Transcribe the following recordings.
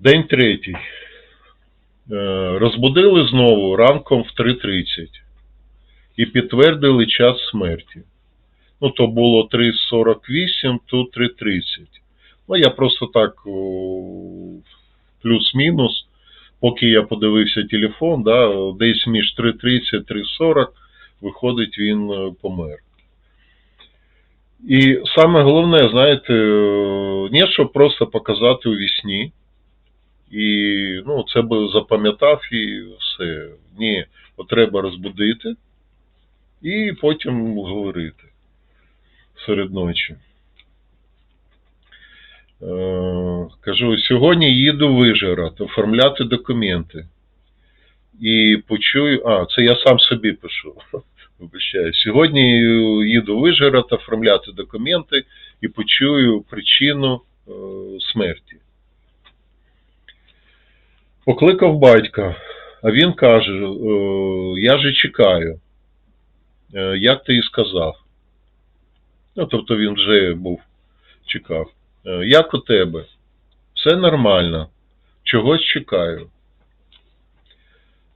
День третій. Е, Розбудили знову ранком в 3.30 і підтвердили час смерті. Ну, то було 3.48, тут 3.30. Ну, я просто так плюс-мінус, поки я подивився телефон, да, десь між 3.30 3.40 виходить, він е, помер. І саме головне, знаєте, е, не щоб просто показати у вісні, і ну, це би запам'ятав і все. Ні, треба розбудити і потім говорити серед ночі. Е, кажу, сьогодні їду в оформляти документи. І почую, а, це я сам собі пишу. Вибачаю. Сьогодні їду в оформляти документи і почую причину е, смерті. Покликав батька, а він каже: е, Я же чекаю, Е, як ти і сказав. Ну, тобто він вже був чекав. Е, Як у тебе? Все нормально. Чогось чекаю.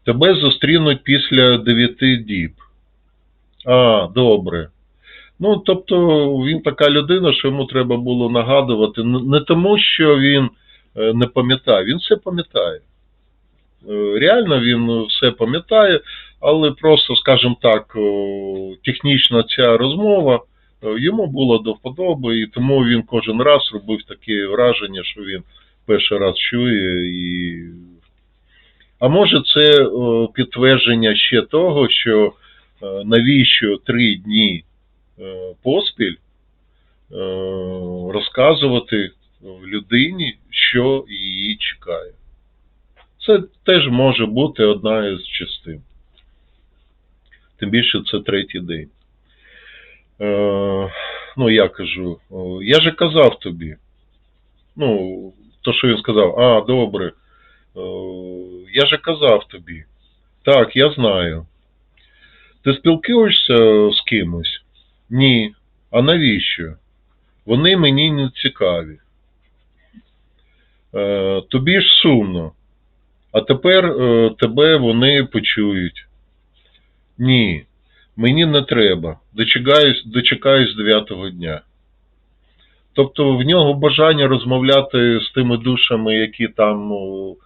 Тебе зустрінуть після дев'яти діб. А, добре. Ну, тобто, він така людина, що йому треба було нагадувати. Не тому, що він не пам'ятає, він все пам'ятає. Е, Реально він все пам'ятає, але просто, скажімо так, о, технічна ця розмова е, йому було до вподоби, і тому він кожен раз робив таке враження, що він перший раз чує. І... А може, це підтвердження ще того, що е, навіщо три дні е, поспіль е, розказувати людині, що її чекає. Це теж може бути одна із частин. Тим більше це третій день. Е, ну, я кажу, я же казав тобі. Ну, то, що він сказав, а, добре. О, я же казав тобі. Так, я знаю. Ти спілкуєшся з кимось? Ні. А навіщо? Вони мені не цікаві. Е, тобі ж сумно. А тепер е, тебе вони почують. Ні, мені не треба. Дочекаюсь, дочекаюсь дев'ятого дня. Тобто в нього бажання розмовляти з тими душами, які там о,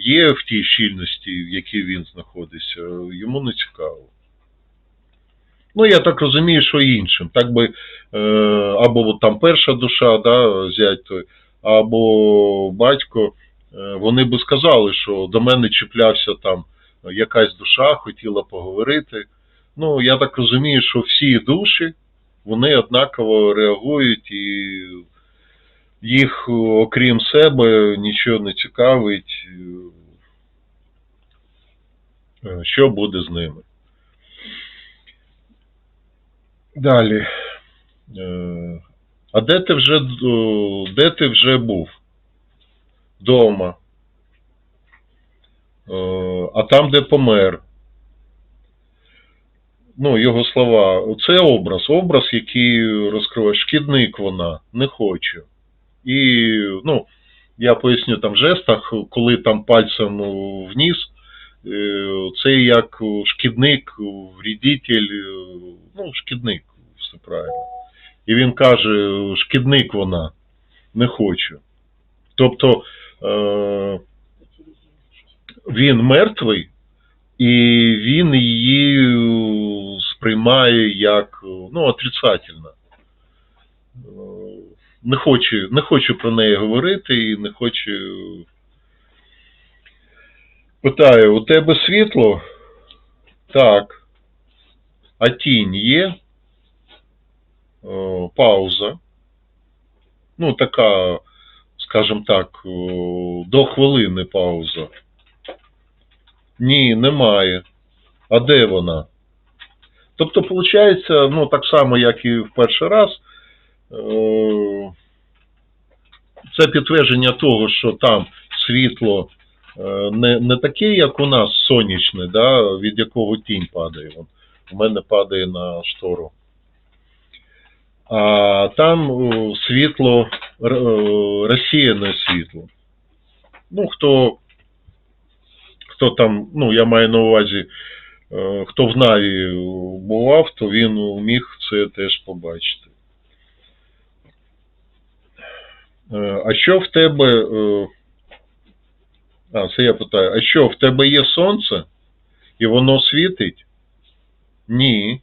є в тій щільності, в якій він знаходиться, йому не цікаво. Ну, я так розумію, що іншим. Так би, е, або от там перша душа, да, зять той, або батько, вони би сказали, що до мене чіплявся там якась душа, хотіла поговорити. Ну, я так розумію, що всі душі, вони однаково реагують і їх, окрім себе, нічого не цікавить, е, що буде з ними. Далі. Е, А де ти вже, де ти вже був? Дома. Е, А там, де помер. Ну, його слова. Це образ. Образ, який розкриває. Шкідник вона, не хочу. І, ну, я поясню там в жестах, коли там пальцем вниз, е, це як шкідник, вредитель, е, ну, шкідник, все правильно. І він каже, шкідник вона, не хочу. Тобто він мертвий, і він її е, сприймає як ну, отрицательно. Е, Не хочу, не хочу про неї говорити і не хочу. Питаю, у тебе світло? Так. А тінь є? О, пауза. Ну, така, скажімо так, до хвилини пауза. Ні, немає. А де вона? Тобто, виходить, ну, так само, як і в перший раз, це підтвердження того, що там світло е, не, не таке, як у нас сонячне, да, від якого тінь падає. У мене падає на штору. А там світло, розсіяне світло. Ну, хто, хто там, ну, я маю на увазі, е, хто в Наві бував, то він міг це теж побачити. Е, А що в тебе. е, А, це я питаю, а що, в тебе є сонце? І воно світить? Ні.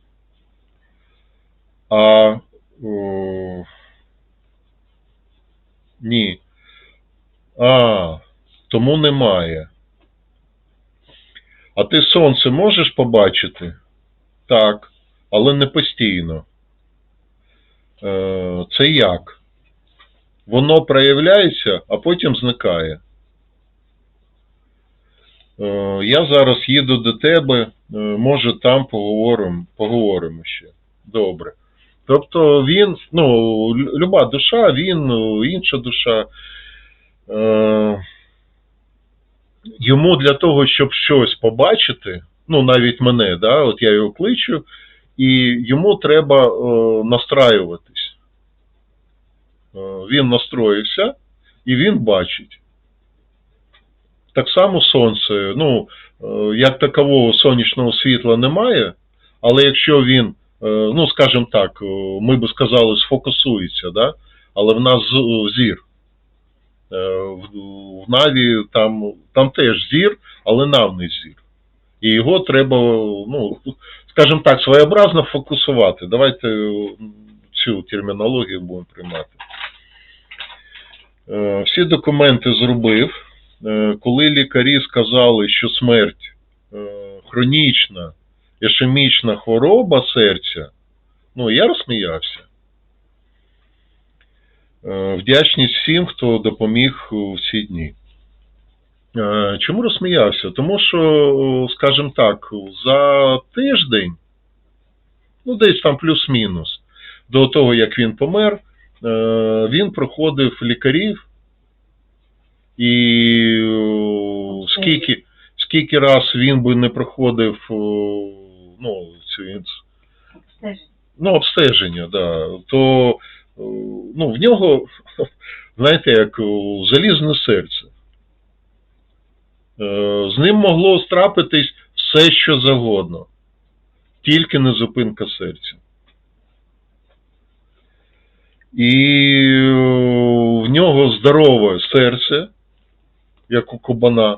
А. О, ні. А, тому немає. А ти сонце можеш побачити? Так, але не постійно. Е, Це як? Воно проявляється, а потім зникає. Е, Я зараз їду до тебе, е, може там поговоримо, поговоримо ще. Добре. Тобто він, ну, люба душа, він, ну, інша душа. Е, Йому для того, щоб щось побачити, ну навіть мене, да, от я його кличу, і йому треба е, настраюватись. Е, Він настроївся і він бачить. Так само сонце. Ну, е, як такового сонячного світла немає, але якщо він, е, ну, скажімо так, е, ми би сказали, сфокусується, да? але в нас зір. Е, В, в Наві там, там теж зір, але навний зір. І його треба, ну, скажімо так, своєобразно фокусувати. Давайте е, цю термінологію будемо приймати. Е, Всі документи зробив. Е, Коли лікарі сказали, що смерть е, хронічна, ішемічна хвороба серця, ну, я розсміявся. Е, Вдячність всім, хто допоміг у всі дні. Е, Чому розсміявся? Тому що, скажімо так, за тиждень, ну десь там плюс-мінус, до того, як він помер, е, він проходив лікарів, і скільки, скільки раз він би не проходив ну, цю Обстеження. ну, обстеження, да, то е, ну, в нього, знаєте, як залізне серце. Е, З ним могло страпитись все, що завгодно, тільки не зупинка серця. І е, в нього здорове серце, як у кабана,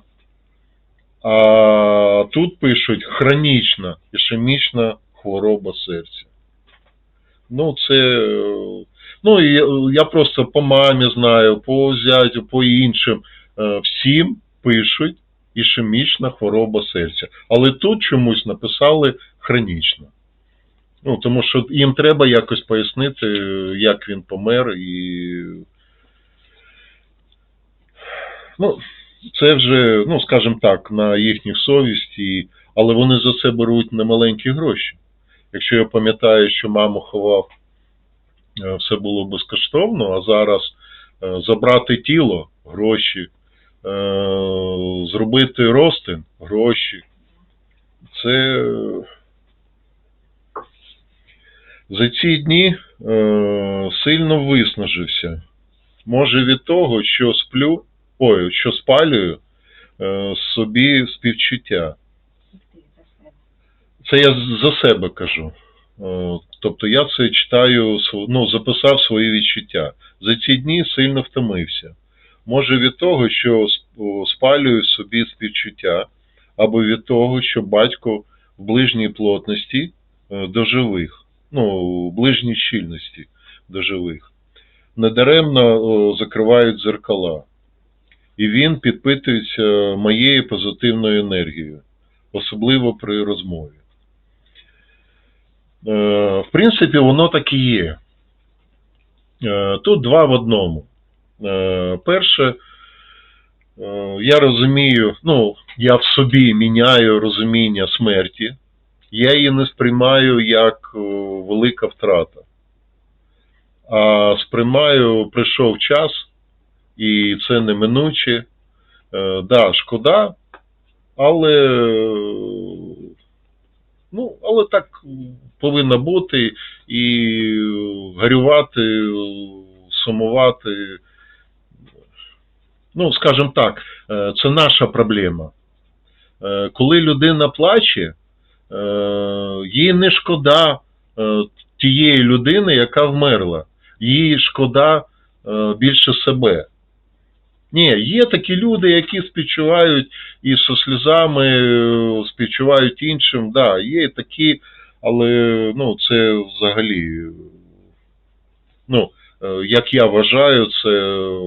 а тут пишуть хронічна ішемічна хвороба серця. Ну, це. Ну, я, просто по мамі знаю, по зятю, по іншим. е, Всім пишуть ішемічна хвороба серця. Але тут чомусь написали хронічна. Ну, тому що їм треба якось пояснити, як він помер, і. Ну, це вже, ну, скажімо так, на їхніх совісті, але вони за це беруть немаленькі гроші. Якщо я пам'ятаю, що маму ховав, е, все було безкоштовно, а зараз е, забрати тіло гроші, е, зробити розтин гроші. Це за ці дні сильно виснажився. Може від того, що сплю, ой, що спалюю е, собі співчуття. Це я за себе кажу. Е, Тобто я це читаю, ну, записав свої відчуття. За ці дні сильно втомився. Може від того, що спалюю собі співчуття, або від того, що батько в ближній плотності е, до живих, ну, в ближній щільності до живих. Недаремно закривають дзеркала. І він підпитується моєю позитивною енергією, особливо при розмові. Е, В принципі, воно так і є. Е, Тут два в одному. Е, Перше, я розумію, ну, я в собі міняю розуміння смерті. Я її не сприймаю як велика втрата. А сприймаю, прийшов час, і це неминуче. Е, Да, шкода, але Ну, але так повинно бути і горювати, сумувати. ну, скажімо так, е, це наша проблема. Е, Коли людина плаче, їй не шкода тієї людини, яка вмерла. Їй шкода більше себе. Ні, є такі люди, які співчувають і зі сльозами е, співчувають іншим. Да, є такі, але ну, це взагалі, ну, е, як я вважаю, це е,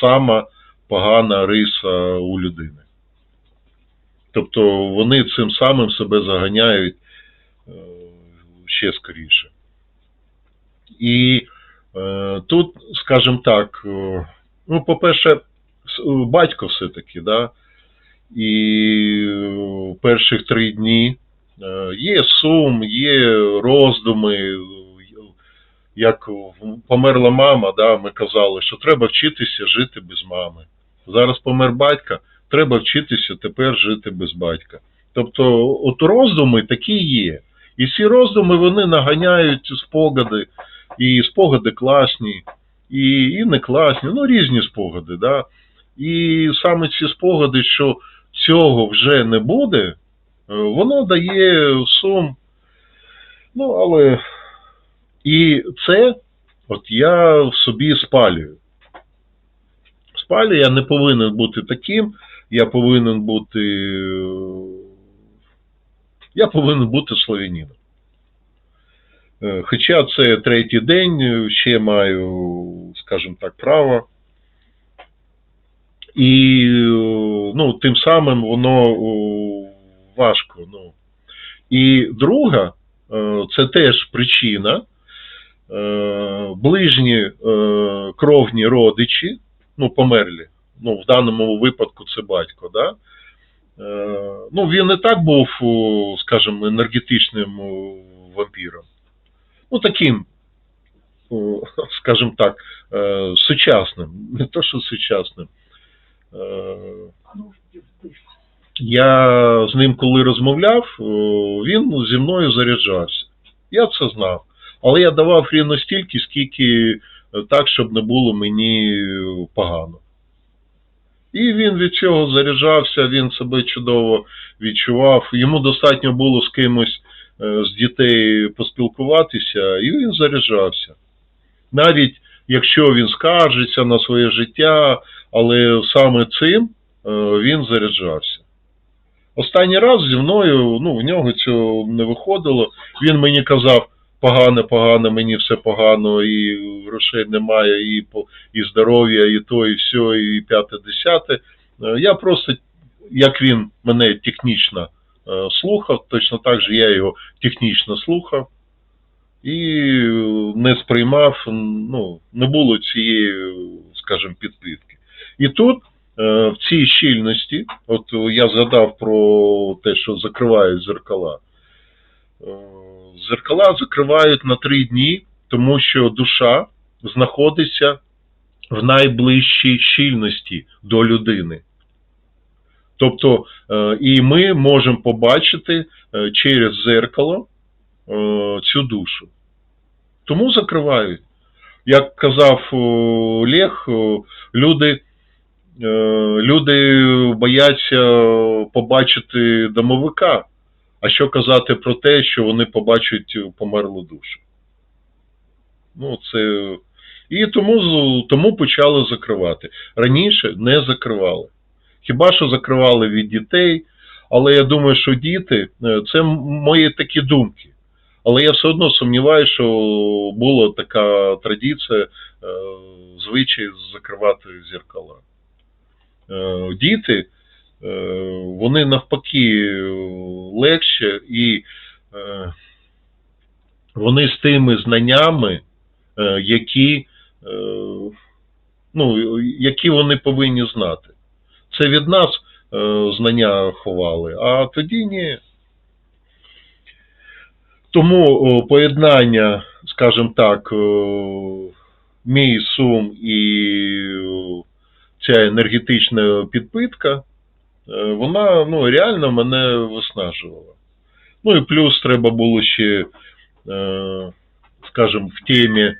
сама погана риса у людини. Тобто вони цим самим себе заганяють ще скоріше. І тут, скажімо так, ну, по-перше, батько все-таки, да, і перших три дні е, є сум, є роздуми. Як померла мама, да, ми казали, що треба вчитися жити без мами. Зараз помер батька, треба вчитися тепер жити без батька. Тобто, от роздуми такі є. І ці роздуми вони наганяють спогади, і спогади класні, і, і не класні, ну різні спогади. Да? І саме ці спогади, що цього вже не буде, е, воно дає сум. Ну, але і це от я в собі спалюю. Спалюю, я не повинен бути таким, я повинен бути. е, Я повинен бути славянином. Е, Хоча це третій день, е, ще маю, скажімо так, право. І е, ну, тим самим воно важко. Ну. І друга, це теж причина. Ближні кровні родичі, ну, померлі. Ну, в даному випадку це батько, да? Ну, він не так був, скажімо, енергетичним вампіром. Ну, таким, о, скажімо так, е, сучасним. Не то, що сучасним. Е, я з ним коли розмовляв, він зі мною заряджався. Я це знав. Але я давав рівно стільки, скільки е, так, щоб не було мені погано. І він від цього заряджався, він себе чудово відчував. Йому достатньо було з кимось з дітей поспілкуватися, і він заряджався. Навіть якщо він скаржиться на своє життя, але саме цим е, він заряджався. Останній раз зі мною, ну, в нього цього не виходило. Він мені казав, погано, погано, мені все погано, і грошей немає, і, і здоров'я, і то, і все, і п'яте, десяте. Е, Я просто, як він мене технічно е, слухав, точно так же я його технічно слухав і е, не сприймав, ну, не було цієї, скажімо, підпитки. І тут е, в цій щільності, от я згадав про те, що закривають зеркала. Е, Зеркала закривають на три дні, тому що душа знаходиться в найближчій щільності до людини. Тобто, е, і ми можемо побачити е, через зеркало е, цю душу. Тому закривають. Як казав о, люди, люди бояться побачити домовика. А що казати про те, що вони побачать померлу душу? Ну, це... І тому, тому почали закривати. Раніше не закривали. Хіба що закривали від дітей, але я думаю, що діти е, це мої такі думки. Але я все одно сумніваюся, що була така традиція, е, звичай закривати зеркала. Е, Діти, вони навпаки легше і вони з тими знаннями, які, ну, які вони повинні знати. Це від нас е, знання ховали, а тоді ні. Тому поєднання, скажімо так, мій сум і ця енергетична підпитка, е, вона ну, реально мене виснажувала. Ну і плюс треба було ще, е, скажімо, в темі,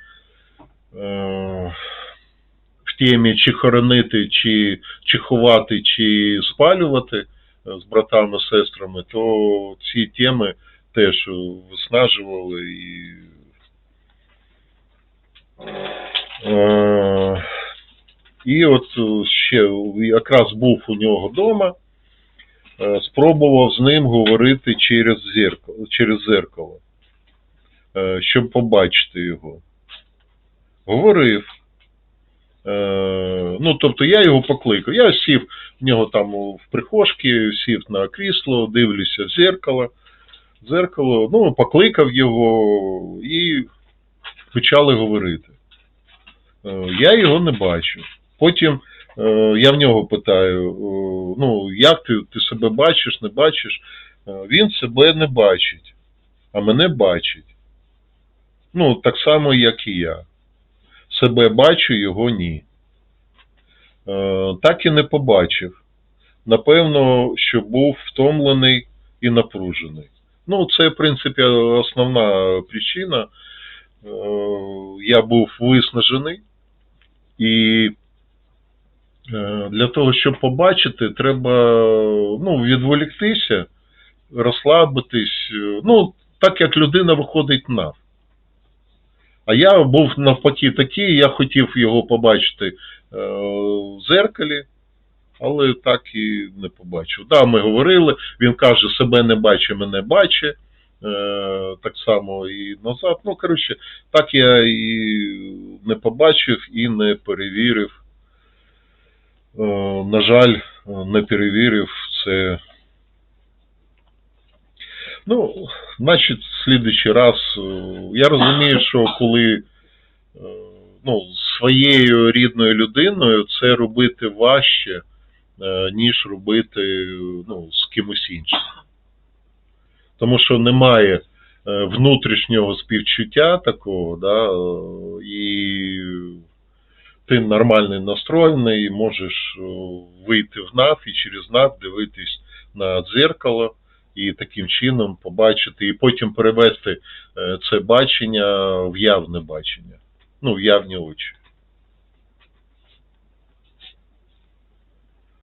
темі чи хоронити, чи, чи ховати, чи спалювати е, з братами, сестрами, то ці теми теж виснажували і. Е, і от ще якраз був у нього вдома, е, спробував з ним говорити через зеркало, через зеркало, щоб побачити його. Говорив. Е, ну, тобто я його покликав. Я сів в нього там в прихожці, сів на крісло, дивлюся в зеркало. Зеркало, ну, покликав його і почали говорити. Е, Я його не бачу. Потім е, я в нього питаю: ну, як ти, ти себе бачиш, не бачиш? Він себе не бачить, а мене бачить. Ну, так само, як і я. Себе бачу, його ні. Е, Так і не побачив. Напевно, що був втомлений і напружений. Ну, це, в принципі, основна причина. Е, Я був виснажений, і е, для того, щоб побачити, треба ну, відволіктися, розслабитись. Ну, так як людина виходить на. А я був навпаки такий, я хотів його побачити е, в зеркалі, але так і не побачив. Да, ми говорили, він каже, себе не бачить, мене бачить. Е, так само і назад. Ну, коротше, так я і не побачив і не перевірив. Е, на жаль, не перевірив це. Ну, значить, в раз. е, Я розумію, що коли е, ну, своєю рідною людиною це робити важче, е, ніж робити ну, з кимось іншим. Тому що немає внутрішнього співчуття такого, да, і ти нормальний настроєний, можеш вийти в НАВ і через НАВ дивитись на дзеркало і таким чином побачити, і потім перевести е, це бачення в явне бачення, ну, в явні очі.